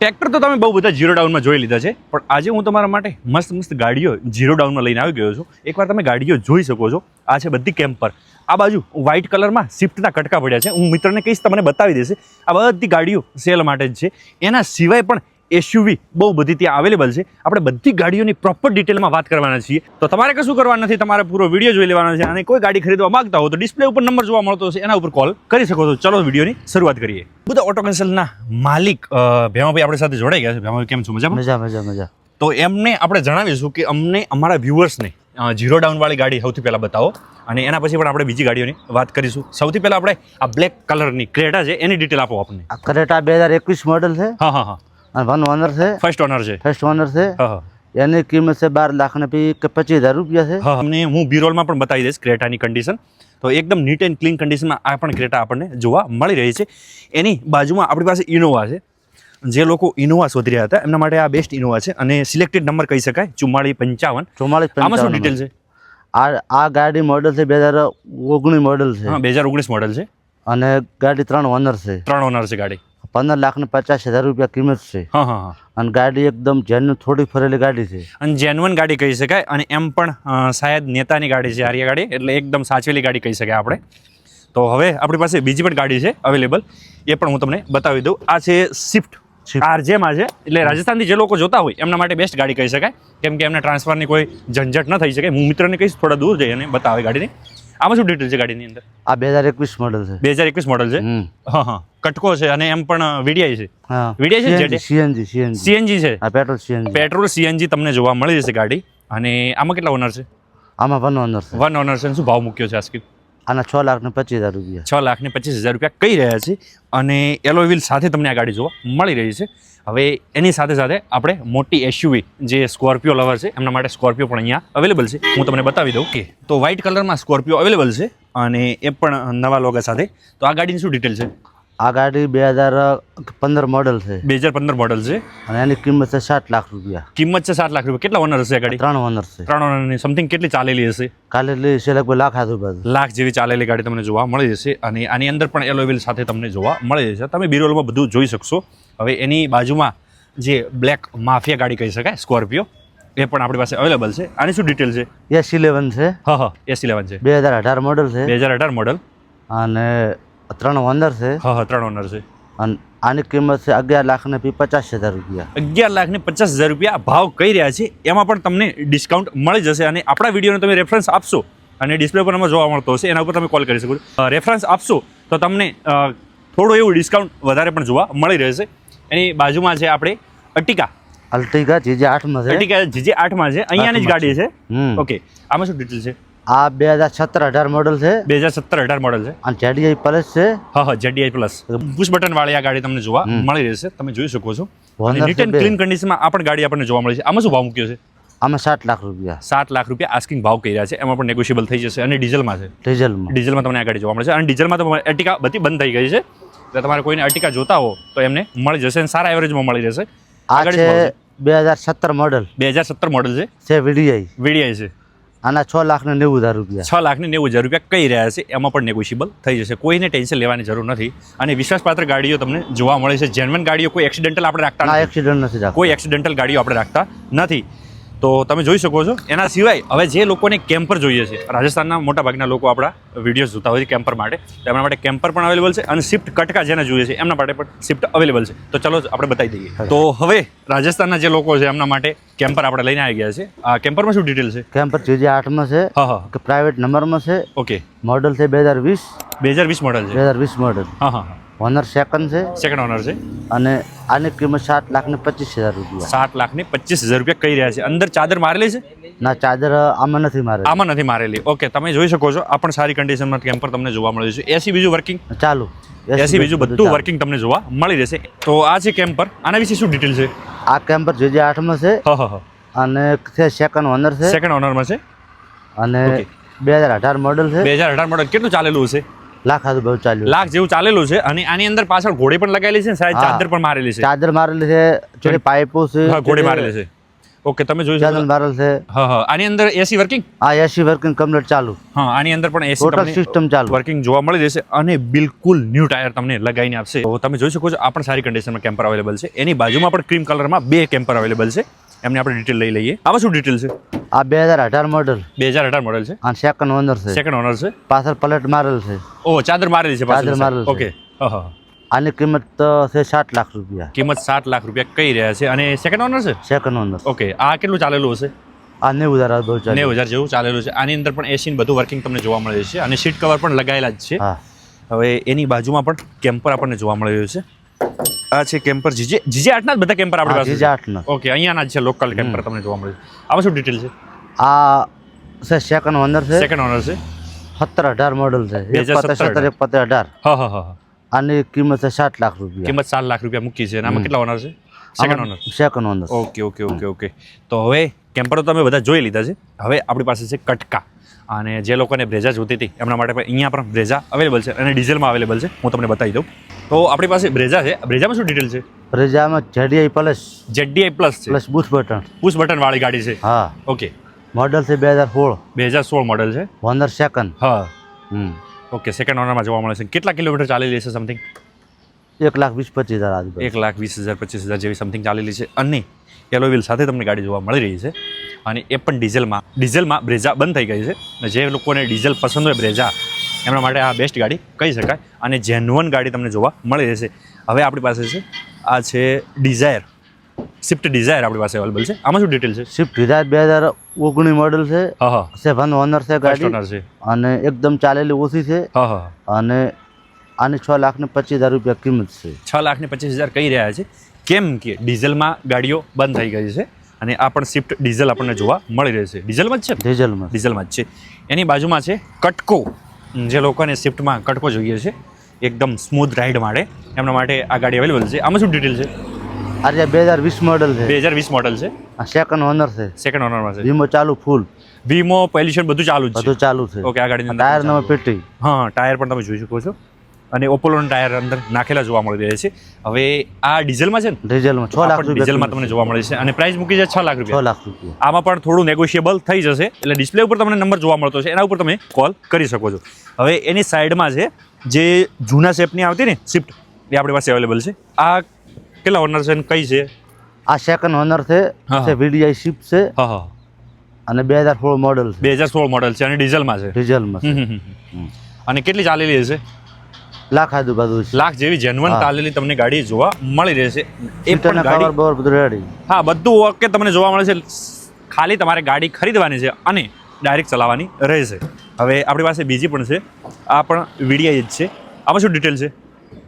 Tractor તો તમે બહુ બધા ઝીરો ડાઉનમાં જોઈ લીધા છે, પણ આજે હું તમારા માટે મસ્ત મસ્ત ગાડીઓ ઝીરો ડાઉનમાં લઈને આવી ગયો છું. એકવાર તમે ગાડીઓ જોઈ શકો છો, આ છે બધી કેમ્પર આ બાજુ વ્હાઇટ કલરમાં સ્વિફ્ટના કટકા પડ્યા છે. હું મિત્રને કહીશ, તમને બતાવી દેશે આ બધી ગાડીઓ સેલ માટે જ છે. એના સિવાય પણ એસયુવી બહુ બધી ત્યાં અવેલેબલ છે. આપણે બધી ગાડીઓની પ્રોપર ડિટેલમાં વાત કરવાના છીએ. તો તમારે કશું કરવાનું નથી તમારે પૂરો વીડિયો જોઈ લેવાનો છે અને કોઈ ગાડી ખરીદવા માંગતા હો તો ડિસ્પ્લે ઉપર નંબર જોવા મળતો હશે એના ઉપર કોલ કરી શકો છો. ચલો વિડીયોની શરૂઆત કરીએ. બધા ઓટો કન્સલ્ટના માલિક ભેમાભાઈ આપણી સાથે જોડાઈ ગયા છે. ભેમાભાઈ કેમ છો? મજા મજા મજા મજા. તો એમને આપણે જણાવીશું કે અમને અમારા વ્યુઅર્સને ઝીરો ડાઉનવાળી ગાડી સૌથી પહેલાં બતાવો અને એના પછી પણ આપણે બીજી ગાડીઓની વાત કરીશું. સૌથી પહેલાં આપણે આ બ્લેક કલરની ક્રેટા છે એની ડિટેલ આપો આપણને. આ કરેટા બે હજાર એકવીસ મોડલ છે. હા હા હા. અને વન ઓનર છે. ફર્સ્ટ ઓનર છે. ફર્સ્ટ ઓનર છે. એની કિંમત છે બાર લાખ ને પચીસ હજાર રૂપિયા છે. અમને હું બીરોલમાં પણ બતાવી દઈશ ક્રેટાની કન્ડિશન તો એકદમ નીટ એન્ડ ક્લીન કન્ડિશનમાં આ પણ ક્રેટા આપણને જોવા મળી રહી છે. એની બાજુમાં આપણી પાસે ઇનોવા છે. જે લોકો ઇનોવા શોધી રહ્યા હતા એમના માટે આ બેસ્ટ ઇનોવા છે. અને સિલેક્ટેડ નંબર કહી શકાય ચુમ્માળી પંચાવન. ચુમ્માળી આમાં શું ડિટેલ છે? આ આ ગાડી મોડલ છે બે હજાર ઓગણીસ મોડલ છે. બે હજાર ઓગણીસ મોડલ છે. અને ગાડી ત્રણ ઓનર છે. ત્રણ ઓનર છે ગાડી. પંદર લાખ ને પચાસ હજાર રૂપિયા કિંમત છે. હા હા હા. અને ગાડી એકદમ જેન થોડી ફરેલી ગાડી છે. અને જેન્યુઅન ગાડી કહી શકાય અને એમ પણ શાયદ નેતાની ગાડી છે આર્ય ગાડી એટલે એકદમ સાચવેલી ગાડી કહી શકાય આપણે. તો હવે આપણી પાસે બીજી પણ ગાડી છે અવેલેબલ એ પણ હું તમને બતાવી દઉં. આ છે સ્વિફ્ટ. આરજેમાં છે. એટલે રાજસ્થાનથી જે લોકો જોતા હોય એમના માટે બેસ્ટ ગાડી કહી શકાય. કેમ કે એમને ટ્રાન્સફરની કોઈ ઝંઝટ ન થઈ શકે. હું મિત્રને કહીશ થોડા દૂર જઈ અને બતાવે ગાડીની. આમાં શું ડિટેલ છે ગાડીની અંદર? આ બે હજાર એકવીસ મોડલ છે. બે હજાર એકવીસ મોડલ છે. હા હા. કટકો છે અને એમ પણ વીડીઆઈ છે. વીડીઆઈ છે સીએનજી સીએનજી સીએનજી. છે. આ પેટ્રોલ સીએનજી. પેટ્રોલ સીએનજી તમને જોવા મળી જશે ગાડી. અને આમાં કેટલા ઓનર છે? આમાં વન ઓનર છે. વન ઓનર છે. શું ભાવ મૂક્યો છે આ આના છ લાખ ને પચીસ હજાર રૂપિયા. છ લાખ ને પચીસ હજાર રૂપિયા કહી રહ્યા છે. અને એલો વ્હીલ સાથે તમને આ ગાડી જોવા મળી રહી છે. હવે એની સાથે સાથે આપણે મોટી એસયુવી જે સ્કોર્પિયો લવર છે એમના માટે સ્કોર્પિયો પણ અહીંયા અવેલેબલ છે. હું તમને બતાવી દઉં. કે તો વ્હાઇટ કલરમાં સ્કોર્પિયો અવેલેબલ છે અને એ પણ નવા લોગા સાથે. તો આ ગાડીની શું ડિટેલ છે? આ ગાડી બે હજાર પંદર મોડલ છે. બે હજાર પંદર મોડલ છે. અને એની કિંમત છે સાત લાખ રૂપિયા. કિંમત છે સાત લાખ રૂપિયા. કેટલા ઓનર હશે આ ગાડી? ત્રણ ઓનર છે. ત્રણ ઓનરની સમથિંગ કેટલી ચાલેલી હશે? ચાલેલી છે લગભગ લાખ આજુબાજુ. લાખ જેવી ચાલેલી ગાડી તમને જોવા મળી જશે અને આની અંદર પણ એલોવેલ સાથે તમને જોવા મળી જશે. તમે બીરોલમાં બધું જોઈ શકશો. હવે એની બાજુમાં જે બ્લેક માફિયા ગાડી કહી શકાય સ્કોર્પિયો એ પણ આપણી પાસે અવેલેબલ છે. આની શું ડિટેલ છે? એસ ઇલેવન છે. હા હા એસ ઇલેવન છે. બે હજાર અઢાર મોડલ છે. બે હજાર અઢાર મોડલ અને ત્રણ ઓનર છે. હા હા ત્રણ ઓનર છે. અને આની કિંમત છે અગિયાર લાખ ને પચાસ હજાર રૂપિયા. અગિયાર લાખ ને પચાસ હજાર રૂપિયા ભાવ કહી રહ્યા છે. એમાં પણ તમને ડિસ્કાઉન્ટ મળી જશે અને આપણા વિડીયોને તમે રેફરન્સ આપશો અને ડિસ્પ્લે પર અમે જોવા મળતો હશે. એના ઉપર તમે કોલ કરી શકો છો. રેફરન્સ આપશો તો તમને થોડું એવું ડિસ્કાઉન્ટ વધારે પણ જોવા મળી રહેશે. એની બાજુમાં છે આપણે અટિકા. અલ્ટિકા જીજે આઠમાં છે. અટિકા જે આઠમાં છે. અહીંયાની જ ગાડી છે. ઓકે આમાં શું ડિટેલ છે? આ બે હજાર સત્તર અઢાર મોડલ છે. બે હજાર સત્તર અઢાર મોડલ છે. અને જેડીઆઈ પ્લસ છે. હા હા જેડીઆઈ પ્લસ પુશ બટન વાળી આ ગાડી તમને જોવા મળી રહેશે. તમે જોઈ શકો છો. નીટ એન્ડ ક્લીન કન્ડિશનમાં આ પણ ગાડી આપણને જોવા મળે છે. આમાં શું ભાવ મૂક્યો છે? આમાં સાત લાખ રૂપિયા. સાત લાખ રૂપિયા આસ્કિંગ ભાવ કહી રહ્યા છે. એમાં પણ નેગોશિયેબલ થઈ જશે. અને ડીઝલમાં છે. ડીઝલમાં ડીઝલમાં તમને આ ગાડી જોવા મળે છે. અને ડીઝલમાં તો અર્ટિકા બધી બંધ થઈ ગઈ છે. એટલે તમારે કોઈને અર્ટિકા જોતા હો તો એમને મળી જશે અને સારા એવરેજમાં મળી જશે આ છે બે હજાર સત્તર મોડલ બે હજાર સત્તર મોડલ છે. છે વીડીઆઈ વીડીઆઈ છે. આના છ લાખ ને નેવું હજાર રૂપિયા. છ લાખ ને નેવું હજાર રૂપિયા કહી રહ્યા છે એમાં પણ નેગોશિયેબલ થઈ જશે. કોઈને ટેન્શન લેવાની જરૂર નથી. અને વિશ્વાસપાત્ર ગાડીઓ તમને જોવા મળે છે. જેન્યુઅન ગાડીઓ કોઈ એક્સિડન્ટલ આપણે રાખતા એક્સિડન્ટ નથી. કોઈ એક્સિડેન્ટલ ગાડીઓ આપણે રાખતા નથી. તો તમે જોઈ શકો છો. એના સિવાય હવે જે લોકોને કેમ્પર જોઈએ છે રાજસ્થાનના મોટા ભાગના લોકો આપણા વિડીયોઝ જોતા હોય છે કેમ્પર માટે તો એમના માટે કેમ્પર પણ અવેલેબલ છે અને શિફ્ટ કટકા જેને જોઈએ છે એમના માટે પણ શિફ્ટ અવેલેબલ છે. તો ચલો આપણે બતાવી દઈએ. તો હવે રાજસ્થાનના જે લોકો છે એમના માટે કેમ્પર આપણે લઈને આવી ગયા છે. આ કેમ્પરમાં શું ડિટેલ છે? કેમ્પર જીજી આઠમાં છે હા હા. કે પ્રાઇવેટ નંબરમાં છે ઓકે મોડલ છે બે હજાર વીસ. બે હજાર વીસ મોડલ છે. બે હજાર વીસ મોડલ હા હા. ઓનર સેકન્ડ છે. સેકન્ડ ઓનર છે. અને આની કિંમત સાત લાખ ને પચીસ હજાર રૂપિયા. સાત લાખ ને પચીસ હજાર રૂપિયા કહી રહ્યા છે. અંદર ચાદર મારેલી છે? ના ચાદર આમાં નથી મારે આમાં નથી મારેલી. ઓકે તમે જોઈ શકો છો. આ પણ સારી કન્ડિશનમાં કેમ્પર તમને જોવા મળે છે. એસી બીજું વર્કિંગ ચાલુ. એસી બીજું બધું વર્કિંગ તમને જોવા મળી જશે તો આ છે કેમ્પર આના વિશે શું ડિટેલ છે? આ કેમ્પર જે જે આઠમાં છે અને સેકન્ડ ઓનર છે. સેકન્ડ ઓનરમાં છે? અને બે હજાર અઢાર મોડલ છે. બે હજાર અઢાર મોડલ કેટલું ચાલેલું છે લાખ આજુબાજુ ચાલ્યું લાખ જેવું ચાલેલું છે અને આની અંદર પાછળ ઘોડી પણ લગાવેલી છે સાહેબ? ચાદર પણ મારેલી છે. ચાદર મારેલી છે જોડે પાઇપો છે હા ઘોડી મારેલી છે. ઓકે તમે જોઈ શકો ચેનલ બારલ છે. હા હા. આની અંદર એસી વર્કિંગ આ એસી વર્કિંગ કમ્પ્લીટ ચાલુ. હા આની અંદર પણ એસી ટોટલ સિસ્ટમ ચાલુ. વર્કિંગ જોવા મળી જશે અને બિલકુલ ન્યૂ ટાયર તમને લગાવીને આપશે. તો તમે જોઈ શકો છો આ પણ સારી કન્ડિશનમાં કેમ્પર અવેલેબલ છે. એની બાજુમાં પણ ક્રીમ કલરમાં બે કેમ્પર અવેલેબલ છે. એમને આપણે ડિટેલ લઈ લઈએ. આમાં શું ડિટેલ છે? આ બે હજાર અઢાર મોડલ બે હજાર અઢાર મોડલ છે? અને સેકન્ડ ઓનર છે. સેકન્ડ ઓનર છે? પાછળ પલટ મારેલ છે. ઓ ચાદર મારેલી છે ચાદર મારેલ ઓકે હા આની કિંમત છે સાત લાખ રૂપિયા. કિંમત સાત લાખ રૂપિયા કઈ રહ્યા છે. અને સેકન્ડ ઓનર છે? સેકન્ડ ઓનર ઓકે આ કેટલું ચાલેલું હશે? આ નેવું હજાર નેવું હજાર જેવું ચાલેલું છે. આની અંદર પણ એસી બધું વર્કિંગ તમને જોવા મળે છે. અને સીટ કવર પણ લગાવેલા જ છે. હવે એની બાજુમાં પણ કેમ્પર આપણને જોવા મળી રહ્યું છે. આ છે કેમ્પર જીજે જીજે આઠના જ બધા કેમ્પર આપણી પાસે જીજે આઠના. ઓકે અહીંયાના જ છે લોકલ કેમ્પર તમને જોવા મળે આમાં શું ડિટેલ છે? આ સર સેકન્ડ ઓનર છે. સેકન્ડ ઓનર છે. સત્તર અઢાર મોડલ છે. એક 2017 સત્તર એક પતે અઢાર. હા હા હા હા. આની કિંમત છે સાત લાખ રૂપિયા. કિંમત સાત લાખ રૂપિયા મૂકી છે. અને આમાં કેટલા ઓનર છે? Second owner second owner okay okay okay okay તો હવે કેમ્પરો તમે બધા જોઈ લીધા છે. હવે આપણી પાસે છે કટકા. અને જે લોકોને બ્રેઝા જોતી હતી એમના માટે પણ અહીંયા પણ બ્રેઝા અવેલેબલ છે અને ડીઝલમાં અવેલેબલ છે. હું તમને બતાવી દઉં. તો આપણી પાસે બ્રેઝા છે. બ્રેઝામાં શું ડિટેલ છે? બ્રેજામાં જેડીઆઈ પ્લસ જેડીઆઈ પ્લસ છે. Plus bush button push button વાળી ગાડી છે. હા. ઓકે મોડલ છે બે હજાર સોળ. બે હજાર સોળ મોડલ છે. ઓનર સેકન્ડ હા. હમ. ઓકે સેકન્ડ ઓનરમાં જોવા મળે છે. કેટલા કિલોમીટર ચાલેલી છે સમથિંગ એક લાખ વીસ પચીસ હજાર આજુબાજુ. એક લાખ વીસ હજાર પચીસ હજાર જેવી સમથિંગ ચાલેલી છે. અને એલો વ્હીલ સાથે તમને ગાડી જોવા મળી રહી છે. અને એ પણ ડીઝલમાં ડીઝલમાં બ્રેઝા બંધ થઈ ગઈ છે. અને જે લોકોને ડીઝલ પસંદ હોય બ્રેઝા એમના માટે આ બેસ્ટ ગાડી કહી શકાય અને જેન્યુઅન ગાડી તમને જોવા મળી રહેશે. હવે આપણી પાસે છે આ છે ડિઝાયર સ્વિફ્ટ ડિઝાયર આપણી પાસે અવેલેબલ છે. આમાં શું ડિટેલ છે? સ્વિફ્ટ ડિઝાયર બે હજાર ઓગણીસ મોડલ છે. સેવન ઓનર છે ગાડી. ઓનર છે. અને એકદમ ચાલેલી ઓછી છે. અને આની છ લાખ ને પચીસ હજાર રૂપિયા કિંમત છે. છ લાખ ને પચીસ હજાર કહી રહ્યા છે. કેમ કે ડીઝલમાં ગાડીઓ બંધ થઈ ગઈ છે અને આ પણ સ્વિફ્ટ ડીઝલ આપણને જોવા મળી રહેશે ડીઝલમાં જ છે? ડીઝલમાં ડીઝલમાં જ છે. એની બાજુમાં છે કટકો. જે લોકોને સ્વિફ્ટમાં કટકો જોઈએ છે એકદમ સ્મૂથ રાઈડ માટે એમના માટે આ ગાડી અવેલેબલ છે. આમાં શું ડિટેલ છે? આ બે હજાર વીસ મોડલ છે. બે હજાર વીસ મોડલ છે. સેકન્ડ ઓનર છે. સેકન્ડ ઓનરમાં છે. વીમો ચાલુ ફૂલ વીમો પોલ્યુશન બધું ચાલુ છે. બધું ચાલુ છે. ઓકે આ ગાડી ટાયર નંબર પેટી હા ટાયર પણ તમે જોઈ શકો છો. અને ઓપોલોના ટાયર અંદર નાખેલા જોવા મળી રહ્યા છે. હવે આ ડીઝલમાં છે ને? ડીઝલમાં છ લાખ ડીઝલમાં તમને જોવા મળે છે. અને પ્રાઇસ મૂકી છે છ લાખ છ લાખ રૂપિયા. આમાં પણ થોડું નેગોશિયેબલ થઈ જશે. એટલે ડિસ્પ્લે ઉપર તમને નંબર જોવા મળતો છે. એના ઉપર તમે કોલ કરી શકો છો. હવે એની સાઈડમાં છે જે જૂના શેપની આવતી ને સ્વિફ્ટ એ આપણી પાસે અવેલેબલ છે. આ કેટલા ઓનર છે અને કઈ છે? આ સેકન્ડ ઓનર છે વીડીઆઈ શિપ છે હા હા. અને બે હજાર સોળ મોડલ બે હજાર સોળ મોડલ છે અને ડીઝલમાં છે. ડીઝલમાં. અને કેટલી ચાલેલી હશે? લાખ આજુબાજુ લાખ જેવી જેન્યુઅન તાલેલી તમને ગાડી જોવા મળી રહેશે. એ પણ ગાડી બધું રેડી હા બધું ઓકે તમને જોવા મળે છે. ખાલી તમારે ગાડી ખરીદવાની છે અને ડાયરેક્ટ ચલાવવાની રહેશે. હવે આપણી પાસે બીજી પણ છે. આ પણ વીડીઆઈ જ છે. આમાં શું ડિટેલ છે?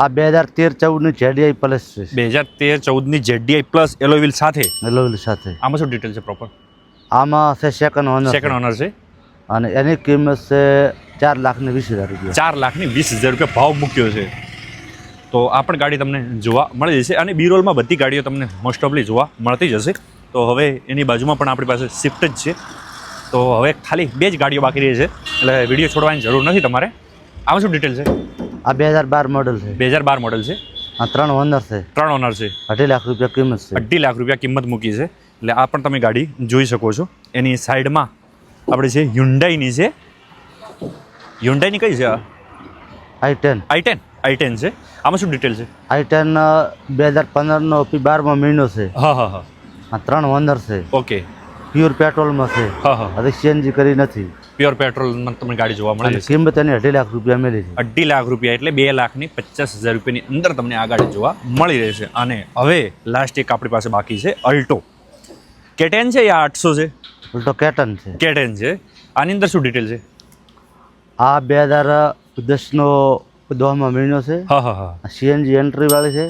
આ બે હજાર તેર ચૌદની જેડીઆઈ પ્લસ છે. બે હજાર તેર ચૌદની જેડીઆઈ પ્લસ એલોવિલ સાથે. એલોવિલ સાથે. આમાં શું ડિટેલ છે પ્રોપર આમાં છે સેકન્ડ ઓનર સેકન્ડ ઓનર છે. અને એની કિંમત છે ચાર લાખ ને વીસ હજાર રૂપિયા. ચાર લાખની વીસ હજાર રૂપિયા ભાવ મૂક્યો છે. તો આ પણ ગાડી તમને જોવા મળી જશે અને બી રોલમાં બધી ગાડીઓ તમને મોસ્ટ ઓફલી જોવા મળતી જ હશે. તો હવે એની બાજુમાં પણ આપણી પાસે સ્વિફ્ટ જ છે. તો હવે ખાલી બે જ ગાડીઓ બાકી રહી છે. એટલે વીડિયો છોડવાની જરૂર નથી તમારે. આમાં શું ડિટેલ છે? આ બે હજાર બાર મોડલ છે. બે હજાર બાર મોડલ છે. આ ત્રણ ઓનર છે. ત્રણ ઓનર છે. અઢી લાખ રૂપિયા કિંમત છે. અઢી લાખ રૂપિયા કિંમત મૂકી છે. એટલે આ પણ તમે ગાડી જોઈ શકો છો. એની સાઈડમાં આપણે છે હ્યુન્ડાઈની છે હ્યુન્ડાઈની કઈ છે I ten I ten I ten છે? આમાં શું ડિટેલ છે? આઈ ટેન બે હજાર પંદરનો બારમો મહિનો છે. હા હા હા. આ ત્રણ ઓનર છે. ઓકે પ્યોર પેટ્રોલમાં છે. હા હા. હવે સીએનજી કરી નથી. પ્યોર પેટ્રોલમાં તમને ગાડી જોવા મળે છે. કિંમત એની અઢી લાખ રૂપિયા મળી છે. અઢી લાખ રૂપિયા એટલે બે લાખની પચાસ હજાર રૂપિયાની અંદર તમને આ ગાડી જોવા મળી રહેશે અને હવે લાસ્ટ એક આપણી પાસે બાકી છે અલ્ટો કેટેન છે યા આઠસો છે? અલ્ટો કેટન છે. કેટેન છે. આની અંદર શું ડિટેલ છે? આ બે હજાર દસનો દોહમાં મહિનો છે. સીએનજી એન્ટ્રી વાળી છે.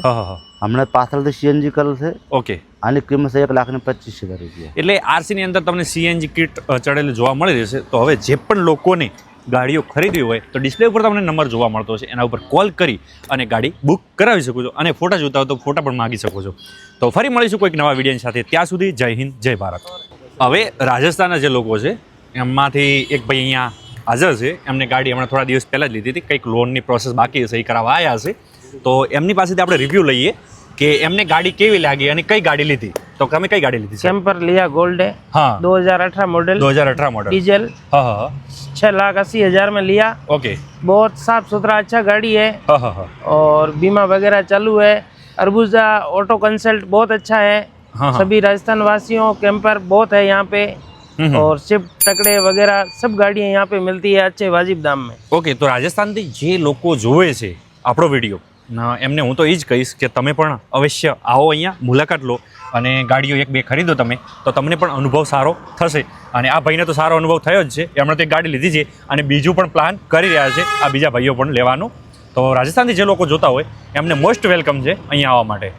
હમણાં પાછળથી સીએનજી કરેલ છે. ઓકે. આની કિંમત છે એક લાખ ને પચીસ હજાર રૂપિયા. એટલે આરસીની અંદર તમને સીએનજી કિટ ચડેલી જોવા મળી રહેશે તો હવે જે પણ લોકોને ગાડીઓ ખરીદવી હોય તો ડિસ્પ્લે ઉપર તમને નંબર જોવા મળતો હશે. એના ઉપર કોલ કરી અને ગાડી બુક કરાવી શકો છો. અને ફોટા જોતા હોય તો ફોટા પણ માગી શકો છો. તો ફરી મળીશું કોઈક નવા વિડીયોની સાથે. ત્યાં સુધી જય હિન્દ જય ભારત. હવે રાજસ્થાનના જે લોકો છે એમાંથી એક ભાઈ અહીંયા હાજર છે એમને ગાડી હમણાં થોડા દિવસ પહેલાં જ લીધી હતી કંઈક લોનની પ્રોસેસ બાકી હશે એ કરાવવા આવ્યા હશે તો એમની પાસેથી આપણે રિવ્યૂ લઈએ કે એમને ગાડી કેવી લાગી અને કઈ ગાડી લીધી તો તમે કઈ ગાડી લીધી છે कैंपर लिया गोल्ड है હા 2018 मॉडल दो हजार अठारह मॉडल डीजल हाँ हाँ हाँ छः लाख अस्सी हजार में लिया ओके बहुत साफ सुथरा अच्छा गाड़ी है हाँ हाँ हाँ और बीमा वगैरह चालू है अरबुजा ऑटो कंसल्ट बहुत अच्छा है हाँ हाँ सभी राजस्थान वासियों कैंपर बहुत है यहाँ पे हम्म। और शिफ्ट टकड़े वगैरह सब गाड़ियाँ यहाँ पे मिलती है अच्छे वाजिब दाम में ઓકે તો રાજસ્થાનથી જે લોકો જોવે છે આપણો વિડીયો ના એમને હું તો એ જ કહીશ કે તમે પણ અવશ્ય આવો અહીંયા મુલાકાત લો અને ગાડીઓ એક બે ખરીદો તમે તો તમને પણ અનુભવ સારો થશે અને આ ભાઈને તો સારો અનુભવ થયો જ છે એમણે તો એક ગાડી લીધી છે અને બીજું પણ પ્લાન કરી રહ્યા છે આ બીજા ભાઈઓ પણ લેવાનું તો રાજસ્થાનથી જે લોકો જોતા હોય એમને મોસ્ટ વેલકમ છે અહીંયા આવવા માટે